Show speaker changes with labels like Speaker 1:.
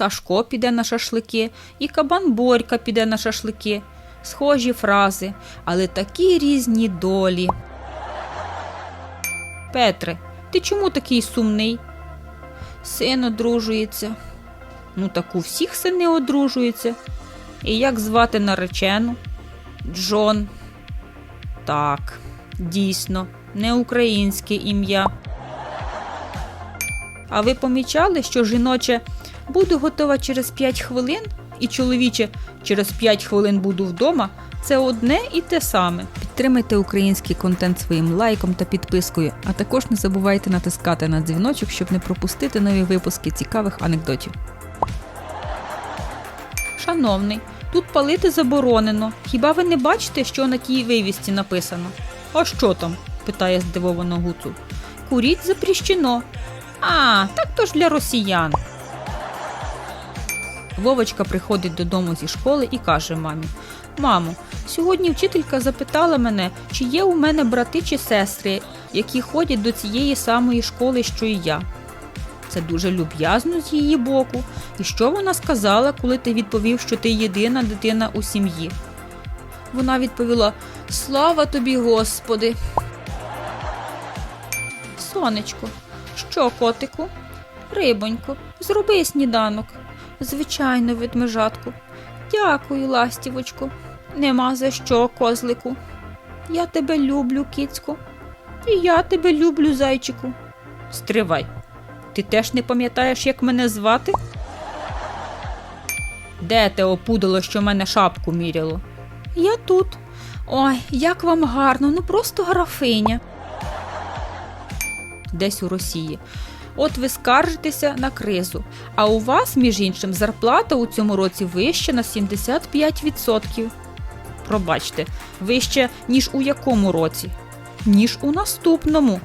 Speaker 1: Сашко піде на шашлики, і кабан Борька піде на шашлики. Схожі фрази, але такі різні долі. Петре, ти чому такий сумний? Син одружується. Ну, так у всіх сини одружуються. І як звати наречену? Джон. Так, дійсно, не українське ім'я. А ви помічали, що жіноче буду готова через 5 хвилин, і чоловіче через 5 хвилин буду вдома це одне і те саме. Підтримайте український контент своїм лайком та підпискою, а також не забувайте натискати на дзвіночок, щоб не пропустити нові випуски цікавих анекдотів. Шановний, тут палити заборонено. Хіба ви не бачите, що на тій вивісці написано? А що там? питає здивовано Гуцул. Куріть запрещено. А, так то ж для росіян. Вовочка приходить додому зі школи і каже мамі: Мамо, сьогодні вчителька запитала мене, чи є у мене брати чи сестри, які ходять до цієї самої школи, що і я. Це дуже люб'язно з її боку. І що вона сказала, коли ти відповів, що ти єдина дитина у сім'ї? Вона відповіла: Слава тобі, Господи. Сонечко, що, котику? Рибонько, зроби сніданок. Звичайно, ведмежатку. Дякую, ластівочку. Нема за що, козлику. Я тебе люблю, кицьку. І я тебе люблю, зайчику. Стривай. Ти теж не пам'ятаєш, як мене звати? Де те опудало, що мене шапку міряло? Я тут. Ой, як вам гарно, ну просто графиня. Десь у Росії. От ви скаржитеся на кризу, а у вас, між іншим, зарплата у цьому році вища на 75%. Пробачте, вище, ніж у якому році? Ніж у наступному.